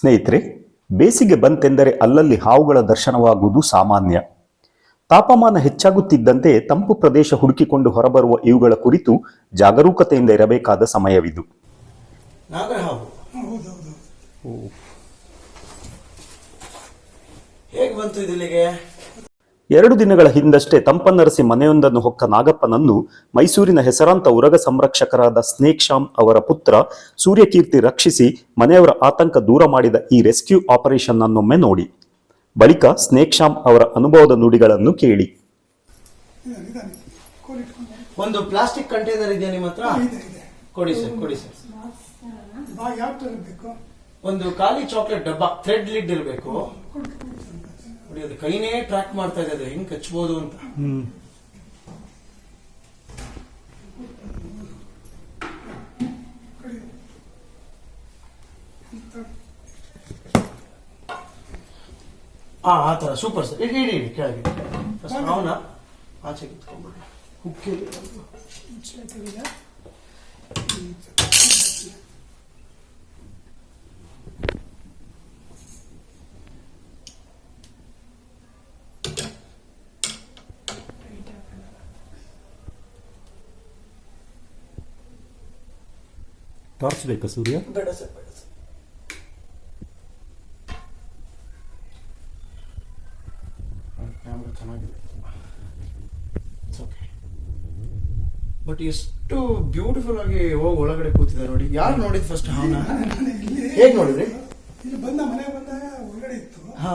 ಸ್ನೇಹಿತರೆ, ಬೇಸಿಗೆ ಬಂತೆಂದರೆ ಅಲ್ಲಲ್ಲಿ ಹಾವುಗಳ ದರ್ಶನವಾಗುವುದು ಸಾಮಾನ್ಯ. ತಾಪಮಾನ ಹೆಚ್ಚಾಗುತ್ತಿದ್ದಂತೆ ತಂಪು ಪ್ರದೇಶ ಹುಡುಕಿಕೊಂಡು ಹೊರಬರುವ ಇವುಗಳ ಕುರಿತು ಜಾಗರೂಕತೆಯಿಂದ ಇರಬೇಕಾದ ಸಮಯವಿದು. ಹೇಗೆ ಬಂತು ಎರಡು ದಿನಗಳ ಹಿಂದಷ್ಟೇ ತಂಪನ್ನರಸಿ ಮನೆಯೊಂದನ್ನು ಹೊಕ್ಕ ನಾಗಪ್ಪನನ್ನು ಮೈಸೂರಿನ ಹೆಸರಾಂತ ಉರಗ ಸಂರಕ್ಷಕರಾದ ಸ್ನೇಕ್ ಶಾಮ್ ಅವರ ಪುತ್ರ ಸೂರ್ಯಕೀರ್ತಿ ರಕ್ಷಿಸಿ ಮನೆಯವರ ಆತಂಕ ದೂರ ಮಾಡಿದ ಈ ರೆಸ್ಕ್ಯೂ ಆಪರೇಷನ್ ಅನ್ನೊಮ್ಮೆ ನೋಡಿ. ಬಳಿಕ ಸ್ನೇಕ್ ಶಾಮ್ ಅವರ ಅನುಭವದ ನುಡಿಗಳನ್ನು ಕೇಳಿ. ಒಂದು ಪ್ಲಾಸ್ಟಿಕ್ ಕಂಟೈನರ್ ಇದೆಯಾ ನಿಮ್ಮ ಹತ್ರ? ಕೊಡಿ ಸರ್ ಕೊಡಿ ಸರ್. ಒಂದು ಖಾಲಿ ಚಾಕ್ಲೇಟ್ ಡಬ್ಬ ಥ್ರೆಡ್ ಲಿಡ್ ಇರಬೇಕು. ನೋಡಿ ಅದು ಕೈನೇ ಟ್ರ್ಯಾಕ್ ಮಾಡ್ತಾ ಇದೆ ಅದು ಹೆಂಗ್ ಕಚ್ಬೋದು ಅಂತ. ಆ ಆ ತರ ಸೂಪರ್ ಸರ್ ಇಡಿ ಇಡಿ ಇಡಿ ಕೆಳಗೆ. ಫಸ್ಟ್ ಅವನ ಆಚೆ ಕಿತ್ಕೊಂಡ್ಬಿಡಿ. ಹುಕ್ಕಿ ಮುಚ್ಚಳ ತೆಗೆದ ಟಾರ್ಚ್ ಬೇಕಾ ಸೂರ್ಯ? ಬೇಡ ಸರ್ ಬೇಡ ಸರ್. ಕ್ಯಾಮ್ರಾ ಚೆನ್ನಾಗಿದೆ. ಬಟ್ ಎಷ್ಟು ಬ್ಯೂಟಿಫುಲ್ ಆಗಿ ಹೋಗಿ ಒಳಗಡೆ ಕೂತಿದೆ ನೋಡಿ. ಯಾರು ನೋಡಿದ್ ಫಸ್ಟ್ ಹಾನ ಹೇಗ್ ನೋಡಿದ್ರಿ? ಇಲ್ಲಿ ಬಂದ ಮನೆ ಬಂದ ಒಳಗಡೆ ಇತ್ತು. ಹಾ.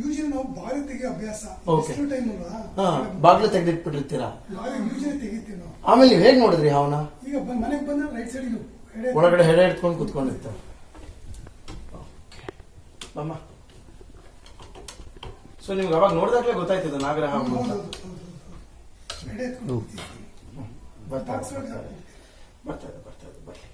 ಯೂಶಲಿ ನಾವು ಬಾಗಿಲು ತೆಗಿಯೋ ಅಭ್ಯಾಸ. Okay. ಟೈಮ್ ಅಲ್ವಾ? ಹಾ ಬಾಗ್ಲು ತೆಗೆದಿಟ್ಬಿಟ್ಟಿರ್ತೀರಾ? ಬಾಗಿಲು ಯೂಶಲಿ ತೆಗಿತೀವಿ ನಾವು. ಆಮೇಲೆ ನೀವು ಹೇಗ್ ನೋಡಿದ್ರಿ ಹಾವನ? ಈಗ ಬಂದ್ ಮನೆಗೆ ಬಂದ ರೈಟ್ ಸೈಡ್ ಒಳಗಡೆ ಹೆಡೆ ಇಟ್ಕೊಂಡು ಕುತ್ಕೊಂಡಿರ್ತಾರೆ. ಬಮ್ಮ. ಸೊ ನಿಮ್ಗೆ ಅವಾಗ ನೋಡಿದಾಗಲೇ ಗೊತ್ತಾಯ್ತದ ನಾಗರ ಹಾವು ಅಂತ. ಹೌದೌದು ಹೌದೌದು ಎಡೆ ಎತ್ಕೊಂಡು ಬರ್ತಾ ಬರ್ತಾ ಇದೆ ಬರ್ತಾ ಇದೆ ಬರ್ಲಿ.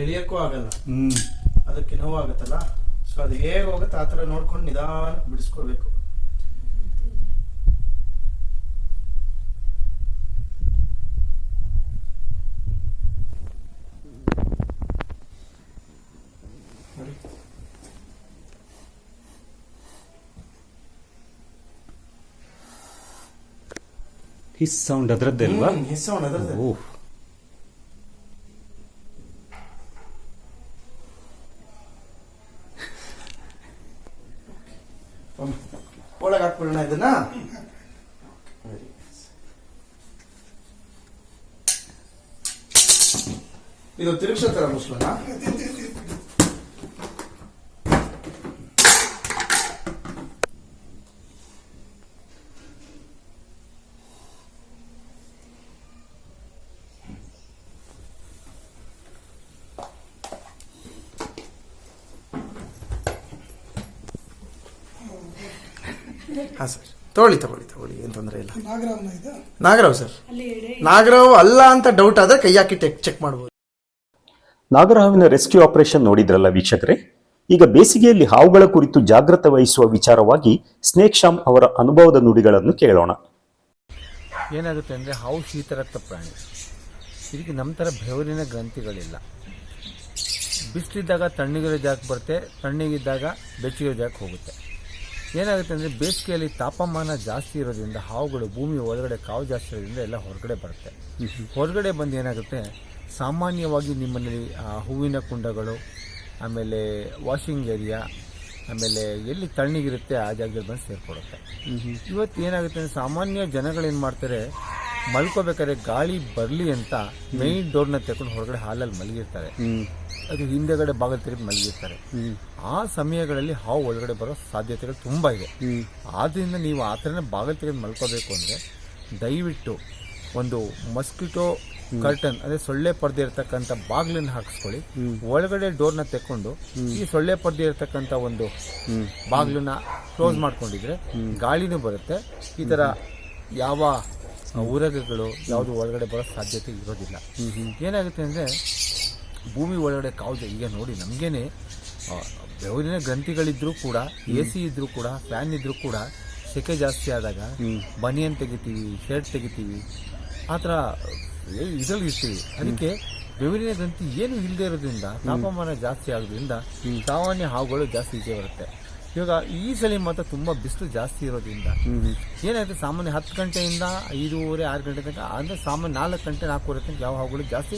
ಎಳಿಯಕ್ಕೂ ಆಗಲ್ಲ. ಅದಕ್ಕೆ ನೋವಾಗತ್ತಲ್ಲ ಸೊ ಅದು ಹೇಗೆ ಹೋಗುತ್ತೆ ಆ ಥರ ನೋಡ್ಕೊಂಡು ನಿಧಾನ ಬಿಡಿಸ್ಕೊಳ್ಬೇಕು. ಹಿಸ್ ಸೌಂಡ್ ಅದರದ್ದೇ ಅಲ್ವಾ? ಸೌಂಡ್ ಅದರದೇ ಅದ್ರದ್ದು. ಇದು ತಿರುಗಿಸೋ ತರ ಹಾ ಸರ್. ತಗೊಳ್ಳಿ ತಗೊಳ್ಳಿ ತಗೊಳ್ಳಿ ಏನ್ ತೊಂದರೆ ಇಲ್ಲ. ನಾಗರಾವನ ಇದು? ನಾಗರಾವ್ ಸರ್. ನಾಗರಾವ್ ಅಲ್ಲ ಅಂತ ಡೌಟ್ ಆದ್ರೆ ಕೈ ಹಾಕಿ ಚೆಕ್ ಮಾಡಬಹುದು ನಾಗರಹಾವಿನ ರೆಸ್ಕ್ಯೂ ಆಪರೇಷನ್ ನೋಡಿದ್ರಲ್ಲ ವೀಕ್ಷಕರೇ? ಈಗ ಬೇಸಿಗೆಯಲ್ಲಿ ಹಾವುಗಳ ಕುರಿತು ಜಾಗ್ರತೆ ವಹಿಸುವ ವಿಚಾರವಾಗಿ ಸ್ನೇಕ್ ಶಾಮ್ ಅವರ ಅನುಭವದ ನುಡಿಗಳನ್ನು ಕೇಳೋಣ. ಏನಾಗುತ್ತೆ ಅಂದರೆ ಹಾವು ಶೀತರಕ್ತ ಪ್ರಾಣಿ. ಇದಕ್ಕೆ ನಮ್ಮ ಥರ ಬೆವರಿನ ಗ್ರಂಥಿಗಳಿಲ್ಲ. ಬಿಸಿಲಿದ್ದಾಗ ತಣ್ಣಗಿರೋ ಜಾಗಕ್ಕೆ ಬರುತ್ತೆ ತಣ್ಣಗಿದ್ದಾಗ ಬೆಚ್ಚಗಿರೋ ಜಾಗಕ್ಕೆ ಹೋಗುತ್ತೆ. ಏನಾಗುತ್ತೆ ಅಂದರೆ ಬೇಸಿಗೆಯಲ್ಲಿ ತಾಪಮಾನ ಜಾಸ್ತಿ ಇರೋದ್ರಿಂದ ಹಾವುಗಳು ಭೂಮಿ ಒಳಗಡೆ ಕಾವು ಜಾಸ್ತಿ ಇರೋದ್ರಿಂದ ಎಲ್ಲ ಹೊರಗಡೆ ಬರುತ್ತೆ. ಹೊರಗಡೆ ಬಂದು ಏನಾಗುತ್ತೆ ಸಾಮಾನ್ಯವಾಗಿ ನಿಮ್ಮಲ್ಲಿ ಹೂವಿನ ಕುಂಡಗಳು ಆಮೇಲೆ ವಾಷಿಂಗ್ ಏರಿಯಾ ಆಮೇಲೆ ಎಲ್ಲಿ ತಣ್ಣಗಿರುತ್ತೆ ಆ ಜಾಗದಲ್ಲಿ ಬಂದು ಸೇರ್ಕೊಡುತ್ತೆ. ಇವತ್ತು ಏನಾಗುತ್ತೆ ಅಂದರೆ ಸಾಮಾನ್ಯ ಜನಗಳೇನು ಮಾಡ್ತಾರೆ ಮಲ್ಕೋಬೇಕಾದ್ರೆ ಗಾಳಿ ಬರಲಿ ಅಂತ ಮೈನ್ ಡೋರ್ನ ತೆಕೊಂಡು ಹೊರಗಡೆ ಹಾಲಲ್ಲಿ ಮಲಗಿರ್ತಾರೆ. ಅದು ಹಿಂದೆಗಡೆ ಭಾಗ ತಿರುಗಿ ಮಲಗಿರ್ತಾರೆ. ಆ ಸಮಯಗಳಲ್ಲಿ ಹಾವು ಒಳಗಡೆ ಬರೋ ಸಾಧ್ಯತೆಗಳು ತುಂಬ ಇದೆ. ಆದ್ದರಿಂದ ನೀವು ಆ ಥರನೇ ಬಾಗಿಲು ತೆಗೆದು ಮಲ್ಕೋಬೇಕು ಅಂದರೆ ದಯವಿಟ್ಟು ಒಂದು ಮಸ್ಕಿಟೋ ಕರ್ಟನ್ ಅದೇ ಸೊಳ್ಳೆ ಪರ್ದೆ ಇರತಕ್ಕಂತ ಬಾಗಿಲನ್ನ ಹಾಕಿಸ್ಕೊಳ್ಳಿ. ಒಳಗಡೆ ಡೋರ್ನ ತೆಕ್ಕೊಂಡು ಈ ಸೊಳ್ಳೆ ಪರ್ದೆ ಇರತಕ್ಕಂತ ಒಂದು ಬಾಗಿಲನ್ನು ಕ್ಲೋಸ್ ಮಾಡ್ಕೊಂಡಿದ್ರೆ ಗಾಳಿನೂ ಬರುತ್ತೆ. ಈ ತರ ಯಾವ ಊರಗಗಳು ಯಾವುದು ಒಳಗಡೆ ಬರೋ ಸಾಧ್ಯತೆ ಇರೋದಿಲ್ಲ. ಏನಾಗುತ್ತೆ ಅಂದ್ರೆ ಭೂಮಿ ಒಳಗಡೆ ಕಾವ್ದೆ ಈಗ ನೋಡಿ ನಮಗೇನೆ ಬೆವರಿನ ಗ್ರಂಥಿಗಳಿದ್ರೂ ಕೂಡ ಎ ಸಿ ಇದ್ರೂ ಕೂಡ ಫ್ಯಾನ್ ಇದ್ರೂ ಕೂಡ ಸೆಕೆ ಜಾಸ್ತಿ ಆದಾಗ ಬನಿಯನ್ ತೆಗಿತೀವಿ ಶರ್ಟ್ ತೆಗಿತೀವಿ. ಆ ಥರ ಇದ್ರಲ್ಲಿ ಇರ್ತೀವಿ ಅದಕ್ಕೆ ಬೆವರಿನ ತಂತಿ ಏನು ಇಲ್ಲದೆ ಇರೋದ್ರಿಂದ ತಾಪಮಾನ ಜಾಸ್ತಿ ಆಗೋದ್ರಿಂದ ಸಾಮಾನ್ಯ ಹಾವುಗಳು ಜಾಸ್ತಿ ಈಚೆ ಬರುತ್ತೆ. ಇವಾಗ ಈ ಸಲ ಮಾತ್ರ ತುಂಬಾ ಬಿಸಿಲು ಜಾಸ್ತಿ ಇರೋದ್ರಿಂದ ಏನಾಯ್ತು ಸಾಮಾನ್ಯ ಹತ್ತು ಗಂಟೆಯಿಂದ ಐದೂವರೆ ಆರು ಗಂಟೆ ತನಕ ಅಂದ್ರೆ ಸಾಮಾನ್ಯ ನಾಲ್ಕು ಗಂಟೆ ನಾಲ್ಕೂವರೆ ತನಕ ಯಾವ ಹಾವುಗಳು ಜಾಸ್ತಿ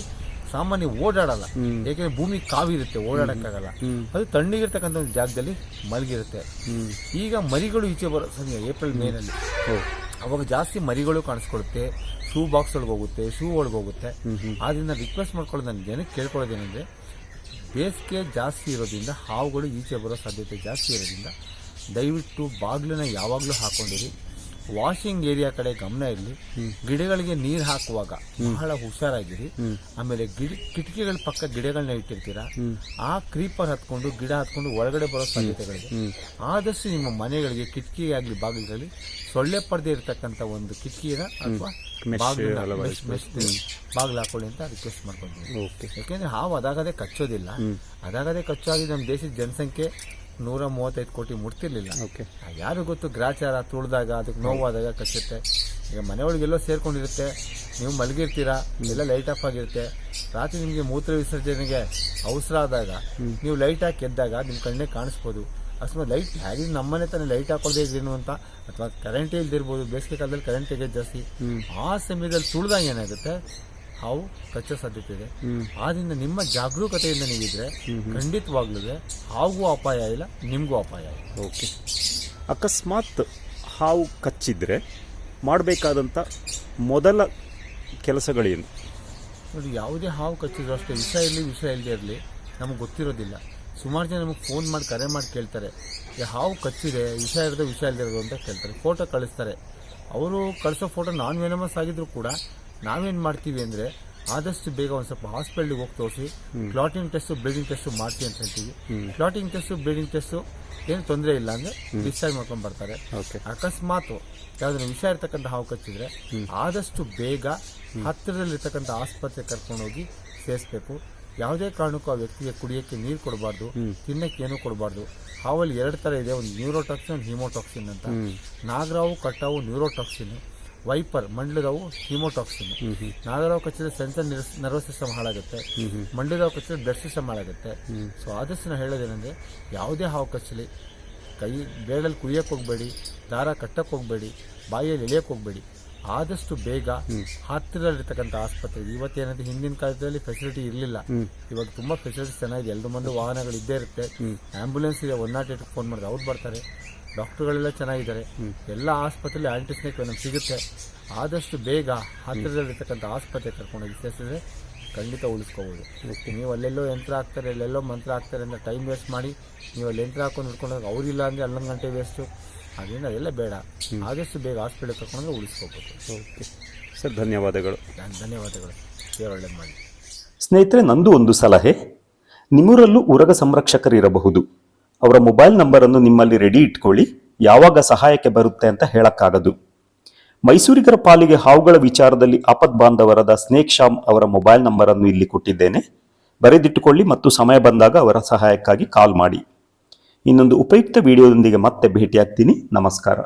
ಸಾಮಾನ್ಯ ಓಡಾಡಲ್ಲ. ಯಾಕೆಂದ್ರೆ ಭೂಮಿ ಕಾವಿರುತ್ತೆ ಓಡಾಡಕ್ಕಾಗಲ್ಲ. ಅದು ತಣ್ಣಗಿರ್ತಕ್ಕಂಥ ಒಂದು ಜಾಗದಲ್ಲಿ ಮಲಗಿರುತ್ತೆ. ಈಗ ಮರಿಗಳು ಈಚೆ ಬರೋ ಸಮಯ ಏಪ್ರಿಲ್ ಮೇನಲ್ಲಿ. ಅವಾಗ ಜಾಸ್ತಿ ಮರಿಗಳು ಕಾಣಿಸ್ಕೊಳುತ್ತೆ ಶೂ ಬಾಕ್ಸ್ ಒಳಗೆ ಹೋಗುತ್ತೆ ಶೂ ಒಳಗೆ ಹೋಗುತ್ತೆ. ಆದ್ರಿಂದ ರಿಕ್ವೆಸ್ಟ್ ಮಾಡ್ಕೊಳ್ಳೋದು ನಾನು ಜನಕ್ಕೆ ಕೇಳ್ಕೊಳ್ಳೋದೇನೆಂದ್ರೆ, ಬೇಸಿಗೆ ಜಾಸ್ತಿ ಇರೋದ್ರಿಂದ, ಹಾವುಗಳು ಈಚೆ ಬರೋ ಸಾಧ್ಯತೆ ಜಾಸ್ತಿ ಇರೋದ್ರಿಂದ, ದಯವಿಟ್ಟು ಬಾಗಿಲನ್ನ ಯಾವಾಗಲೂ ಹಾಕೊಂಡಿರಿ. ವಾಷಿಂಗ್ ಏರಿಯಾ ಕಡೆ ಗಮನ ಇರಲಿ. ಗಿಡಗಳಿಗೆ ನೀರು ಹಾಕುವಾಗ ಬಹಳ ಹುಷಾರಾಗಿರಿ. ಆಮೇಲೆ ಗಿಡ ಕಿಟಕಿಗಳ ಪಕ್ಕ ಗಿಡಗಳನ್ನ ಇಟ್ಟಿರ್ತೀರಾ? ಆ ಕ್ರೀಪರ್ ಹತ್ಕೊಂಡು ಗಿಡ ಹತ್ಕೊಂಡು ಒಳಗಡೆ ಬರೋ ಸಾಧ್ಯತೆಗಳಿದೆ. ಆದಷ್ಟು ನಿಮ್ಮ ಮನೆಗಳಿಗೆ ಕಿಟಕಿ ಆಗಲಿ ಬಾಗಿಲುಗಳಲ್ಲಿ ಸೊಳ್ಳೆ ಪಡೆದೇ ಇರತಕ್ಕಂತ ಒಂದು ಕಿಟಕಿನ ಅಥವಾ ಬಾಗಿಲು ಹಾಕೊಳ್ಳಿ ಅಂತ ರಿಕ್ವೆಸ್ಟ್ ಮಾಡ್ಕೊಂಡು ಓಕೆ ಯಾಕೆಂದ್ರೆ ಹಾವು ಅದಾಗದೇ ಕಚ್ಚೋದಿಲ್ಲ. ಅದಾಗದೇ ಕಚ್ಚೋಗಿ ನಮ್ಮ ದೇಶದ ಜನಸಂಖ್ಯೆ ನೂರ ಮೂವತ್ತೈದು ಕೋಟಿ ಮುಟ್ತಿರ್ಲಿಲ್ಲ. ಓಕೆ. ಯಾರು ಗೊತ್ತು ಗ್ರಾಚಾರ ತುಳಿದಾಗ ಅದಕ್ಕೆ ನೋವಾದಾಗ ಕಚ್ಚುತ್ತೆ. ಈಗ ಮನೆಯೊಳಗೆಲ್ಲೋ ಸೇರ್ಕೊಂಡಿರುತ್ತೆ. ನೀವು ಮಲಗಿರ್ತೀರಾ? ಎಲ್ಲ ಲೈಟ್ ಆಫ್ ಆಗಿರುತ್ತೆ. ರಾತ್ರಿ ನಿಮಗೆ ಮೂತ್ರ ವಿಸರ್ಜನೆಗೆ ಅವಸರ ಆದಾಗ ನೀವು ಲೈಟ್ ಹಾಕಿ ಎದ್ದಾಗ ನಿಮ್ಮ ಕಣ್ಣೇ ಕಾಣಿಸ್ಬೋದು. ಅಕಸ್ಮಾತ್ ಲೈಟ್ ಹೇಗೆ ನಮ್ಮನೆ ತಾನೇ ಲೈಟ್ ಹಾಕೊಳ್ಳದೆ ಇದ್ರೇನು ಅಂತ ಅಥವಾ ಕರೆಂಟ್ ಇಲ್ದಿರ್ಬೋದು ಬೇಸಿಗೆ ಕಾಲದಲ್ಲಿ ಕರೆಂಟ್ ತೆಗೆದು ಜಾಸ್ತಿ ಆ ಸಮಯದಲ್ಲಿ ತುಳಿದಾಗ ಏನಾಗುತ್ತೆ? ಹಾವು ಕಚ್ಚೋ ಸಾಧ್ಯತೆ ಇದೆ. ಆದ್ರಿಂದ ನಿಮ್ಮ ಜಾಗರೂಕತೆಯಿಂದ ನೀವಿದ್ರೆ ಖಂಡಿತವಾಗ್ಲೂ ಹಾವು ಅಪಾಯ ಇಲ್ಲ ನಿಮಗೂ ಅಪಾಯ ಇಲ್ಲ. ಓಕೆ. ಅಕಸ್ಮಾತ್ ಹಾವು ಕಚ್ಚಿದ್ರೆ ಮಾಡಬೇಕಾದಂಥ ಮೊದಲ ಕೆಲಸಗಳೇನು? ನೋಡಿ ಯಾವುದೇ ಹಾವು ಕಚ್ಚಿದ್ರು ಅಷ್ಟೇ ವಿಷ ಇರಲಿ ವಿಷ ಇಲ್ಲದೆ ಇರಲಿ ನಮಗೆ ಗೊತ್ತಿರೋದಿಲ್ಲ. ಸುಮಾರು ಜನ ನಮಗೆ ಫೋನ್ ಮಾಡಿ ಕರೆ ಮಾಡಿ ಕೇಳ್ತಾರೆ ಈ ಹಾವು ಕಚ್ಚಿದೆ ವಿಷ ಇರೋದು ವಿಷ ಇಲ್ಲದೆ ಇರೋದು ಅಂತ ಕೇಳ್ತಾರೆ. ಫೋಟೋ ಕಳಿಸ್ತಾರೆ. ಅವರು ಕಳಿಸೋ ಫೋಟೋ ನಾನ್ ವೆನಮಸ್ ಆಗಿದ್ರು ಕೂಡ ನಾವೇನು ಮಾಡ್ತೀವಿ ಅಂದರೆ ಆದಷ್ಟು ಬೇಗ ಒಂದು ಸ್ವಲ್ಪ ಹಾಸ್ಪಿಟ್ಲಿಗೆ ಹೋಗಿ ತೋರಿಸಿ ಕ್ಲಾಟಿಂಗ್ ಟೆಸ್ಟ್ ಬ್ಲೀಡಿಂಗ್ ಟೆಸ್ಟ್ ಮಾಡ್ತೀವಿ ಅಂತ ಹೇಳ್ತೀವಿ. ಕ್ಲಾಟಿಂಗ್ ಟೆಸ್ಟ್ ಬ್ಲೀಡಿಂಗ್ ಟೆಸ್ಟ್ ಏನು ತೊಂದರೆ ಇಲ್ಲ ಅಂದರೆ ಡಿಸ್ಚಾರ್ಜ್ ಮಾಡ್ಕೊಂಡು ಬರ್ತಾರೆ. ಅಕಸ್ಮಾತ್ ಯಾವ್ದಾದ್ರು ವಿಷ ಇರ್ತಕ್ಕಂಥ ಹಾವು ಕಚ್ಚಿದ್ರೆ ಆದಷ್ಟು ಬೇಗ ಹತ್ತಿರದಲ್ಲಿರ್ತಕ್ಕಂಥ ಆಸ್ಪತ್ರೆ ಕರ್ಕೊಂಡೋಗಿ ಸೇರಿಸ್ಬೇಕು. ಯಾವುದೇ ಕಾರಣಕ್ಕೂ ಆ ವ್ಯಕ್ತಿಗೆ ಕುಡಿಯೋಕ್ಕೆ ನೀರು ಕೊಡಬಾರ್ದು ತಿನ್ನಕ್ಕೆ ಏನೂ ಕೊಡಬಾರ್ದು. ಹಾವಲ್ಲಿ ಎರಡು ಥರ ಇದೆ ಒಂದು ನ್ಯೂರೋಟಾಕ್ಸಿನ್ ಹಿಮೋಟಾಕ್ಸಿನ್ ಅಂತ. ನಾಗರಾವು ಕಟ್ಟಾವು ನ್ಯೂರೋಟಾಕ್ಸಿನ್ ವೈಪರ್ ಮಂಡ್ಲದವು ಹಿಮೋಟಾಕ್ಸಿನ್. ನಾಗರಾವು ಕಚ್ಚಿದ್ರೆ ಸೆನ್ಸರ್ ನರ್ವಸ್ ಸಿಸ್ಟಮ್ ಹಾಳಾಗುತ್ತೆ ಮಂಡ್ಲದವು ಕಚ್ಚಿದ್ರೆ ಬ್ಲಡ್ ಸಿಸ್ಟಮ್ ಹಾಳಾಗುತ್ತೆ ಸೊ ಆದಷ್ಟು ನಾವು ಹೇಳೋದೇನೆಂದ್ರೆ ಯಾವುದೇ ಹಾವು ಕಚ್ಚಲಿ ಕೈ ಬೇಡಲ್ಲಿ ಕುಯ್ಯಕ್ಕೆ ಹೋಗಬೇಡಿ ದಾರ ಕಟ್ಟಕ್ಕೆ ಹೋಗಬೇಡಿ ಬಾಯಿಯಲ್ಲಿ ಎಳೆಯಕ್ಕೆ ಹೋಗಬೇಡಿ ಆದಷ್ಟು ಬೇಗ ಹತ್ತಿರದಲ್ಲಿರ್ತಕ್ಕಂಥ ಆಸ್ಪತ್ರೆ ಇವತ್ತೇನಂದ್ರೆ ಹಿಂದಿನ ಕಾಲದಲ್ಲಿ ಫೆಸಿಲಿಟಿ ಇರಲಿಲ್ಲ. ಇವಾಗ ತುಂಬಾ ಫೆಸಿಲಿಟಿ ಚೆನ್ನಾಗಿದೆ. ಎಲ್ಲರೂ ಮುಂದೆ ವಾಹನಗಳು ಇದ್ದೇ ಇರುತ್ತೆ. ಆಂಬ್ಯುಲೆನ್ಸ್ ಇದೆ ಒನ್ ನಾಟ್ ಏಟ್ ಫೋನ್ ಮಾಡಿದ್ರೆ ಅವ್ರು ಬರ್ತಾರೆ. ಡಾಕ್ಟರ್ಗಳೆಲ್ಲ ಚೆನ್ನಾಗಿದ್ದಾರೆ. ಎಲ್ಲ ಆಸ್ಪತ್ರೆಯಲ್ಲಿ ಆಂಟಿಸ್ನೇಕ್ ನಮ್ಗೆ ಸಿಗುತ್ತೆ. ಆದಷ್ಟು ಬೇಗ ಹತ್ತಿರದಲ್ಲಿರ್ತಕ್ಕಂಥ ಆಸ್ಪತ್ರೆ ಕರ್ಕೊಂಡೋಗಿ ಸೇರಿಸಿದ್ರೆ ಖಂಡಿತ ಉಳಿಸ್ಕೋಬೋದು. ನೀವು ಅಲ್ಲೆಲ್ಲೋ ಯಂತ್ರ ಹಾಕ್ತಾರೆ ಅಲ್ಲೆಲ್ಲೋ ಮಂತ್ರ ಹಾಕ್ತಾರೆ ಅಂತ ಟೈಮ್ ವೇಸ್ಟ್ ಮಾಡಿ ನೀವು ಅಲ್ಲಿ ಯಂತ್ರ ಹಾಕೊಂಡು ಹಿಡ್ಕೊಂಡೋಗಿ ಅವರಿಲ್ಲ ಅಂದರೆ ಹನ್ನೊಂದು ಗಂಟೆ ವೇಸ್ಟು ಅದರಿಂದ ಅದೆಲ್ಲ ಬೇಡ. ಆದಷ್ಟು ಬೇಗ ಹಾಸ್ಪಿಟಲ್ ಕರ್ಕೊಂಡೋಗಿ ಉಳಿಸ್ಕೋಬೋದು. ಓಕೆ ಸರ್ ಧನ್ಯವಾದಗಳು. ಧನ್ಯವಾದಗಳು. ಒಳ್ಳೆ ಮಾಡಿ. ಸ್ನೇಹಿತರೆ ನಂದು ಒಂದು ಸಲಹೆ. ನಿಮ್ಮೂರಲ್ಲೂ ಉರಗ ಸಂರಕ್ಷಕರಿರಬಹುದು. ಅವರ ಮೊಬೈಲ್ ನಂಬರನ್ನು ನಿಮ್ಮಲ್ಲಿ ರೆಡಿ ಇಟ್ಕೊಳ್ಳಿ. ಯಾವಾಗ ಸಹಾಯಕ್ಕೆ ಬರುತ್ತೆ ಅಂತ ಹೇಳಕ್ಕಾಗದು. ಮೈಸೂರಿಗರ ಪಾಲಿಗೆ ಹಾವುಗಳ ವಿಚಾರದಲ್ಲಿ ಆಪತ್ ಬಾಂಧವರಾದ ಸ್ನೇಕ್ ಶಾಮ್ ಅವರ ಮೊಬೈಲ್ ನಂಬರನ್ನು ಇಲ್ಲಿ ಕೊಟ್ಟಿದ್ದೇನೆ. ಬರೆದಿಟ್ಟುಕೊಳ್ಳಿ ಮತ್ತು ಸಮಯ ಬಂದಾಗ ಅವರ ಸಹಾಯಕ್ಕಾಗಿ ಕಾಲ್ ಮಾಡಿ. ಇನ್ನೊಂದು ಉಪಯುಕ್ತ ವಿಡಿಯೋದೊಂದಿಗೆ ಮತ್ತೆ ಭೇಟಿಯಾಗ್ತೀನಿ. ನಮಸ್ಕಾರ.